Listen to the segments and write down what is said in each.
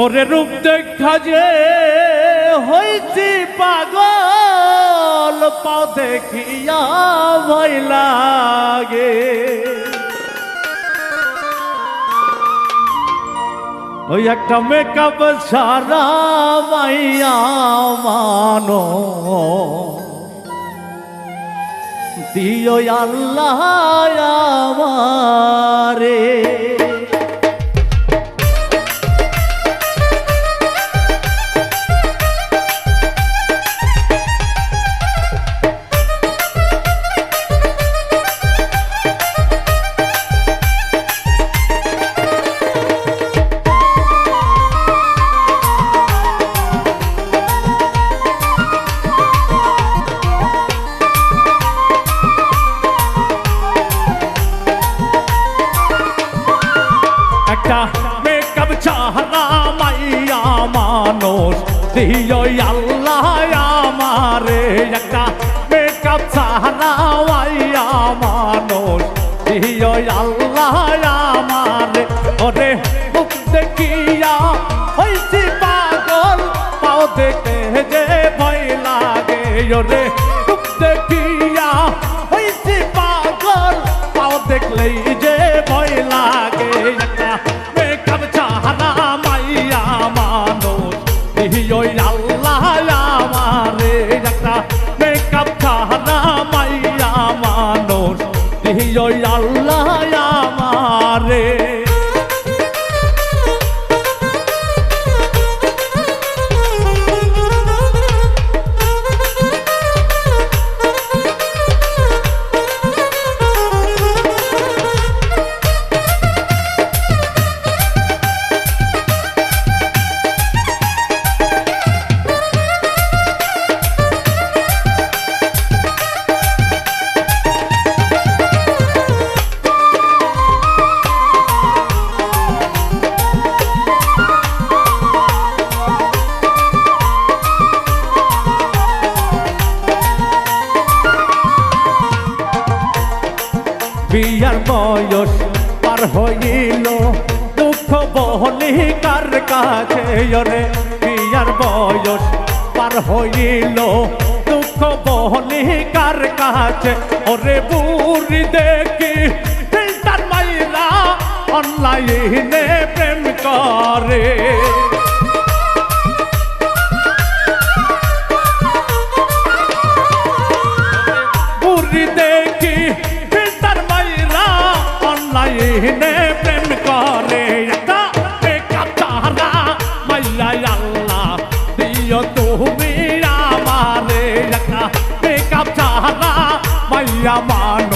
ওরে রূপ দেখা যে হয়েছি পাগল, পাও দেখিয়া ভয় লাগে। ওই একটা মেকআপ সারা মাইয়া মানো। দিও আল্লাহ আমারে। চাহনা মাইয়া মানুষ। দিও আল্লাহ আমারে একটা মেকআপ চাহনা মাইয়া মানুষ। দিও আল্লাহ আমারে, ওরে মুখ দেখিয়া হইছি পাগল। পাও দেখে যে ভয় লাগে, ওরে মুখ দেখিয়া হইছি পাগল। পাও দেখলেই যে ইহিও আল্লাহ বয়স পার হইল, দুঃখ বহলি কার কাছে রে বিয়ার বয়স পার হইল, দুঃখ বহলি কার কাছে ওরে বুড়ি দেখি ফিল্টার মাইলা অনলাইনে প্রেম করে। অনলাইনে প্রেম করে তাহারা মাইয়া আল্লাহ দিও তুমি আমারে তাহারা মাইয়া মানুষ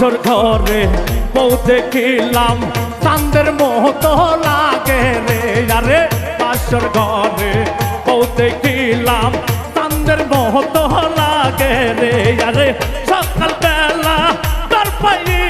বাসর ঘরে বউ দেখিলাম চান্দের মতো লাগে রে। আরে বাসর ঘরে বউ দেখিলাম চান্দের মতো লাগে রে। আরে সকাল বেলা তার পাইলাম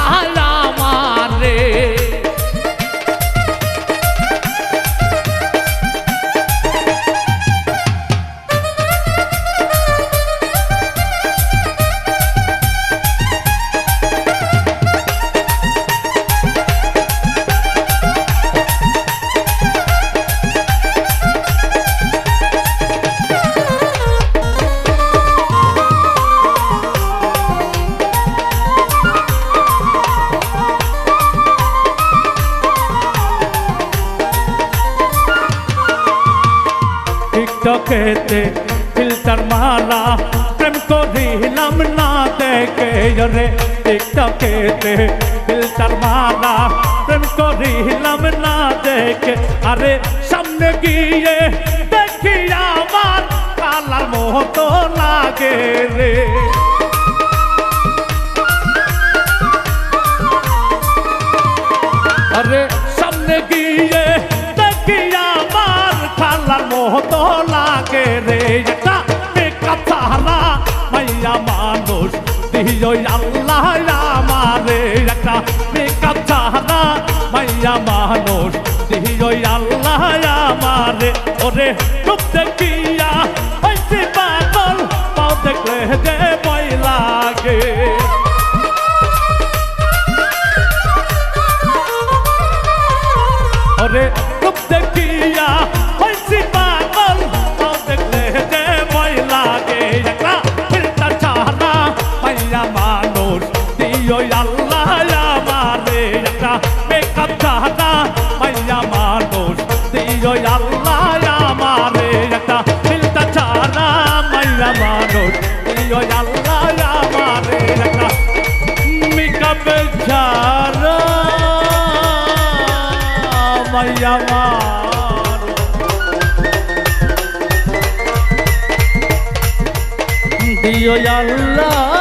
টিকটকেতে ফিল্টার মারা প্রেম করিলাম না দেখে রে টিকটকেতে ফিল্টার মারা প্রেম করিলাম না দেখে আরে সামনে গিয়ে দেখি আমার কালার মতো লাগে রে আরে সামনে গিয়ে দেখি দিও আল্লাহ আমারে একটা মেকআপ সাহারা মাইয়া মানুষ মানুষ আল্লাহ আমারে মেকআপ ছাড়া মাইয়া মান দিও আল্লাহ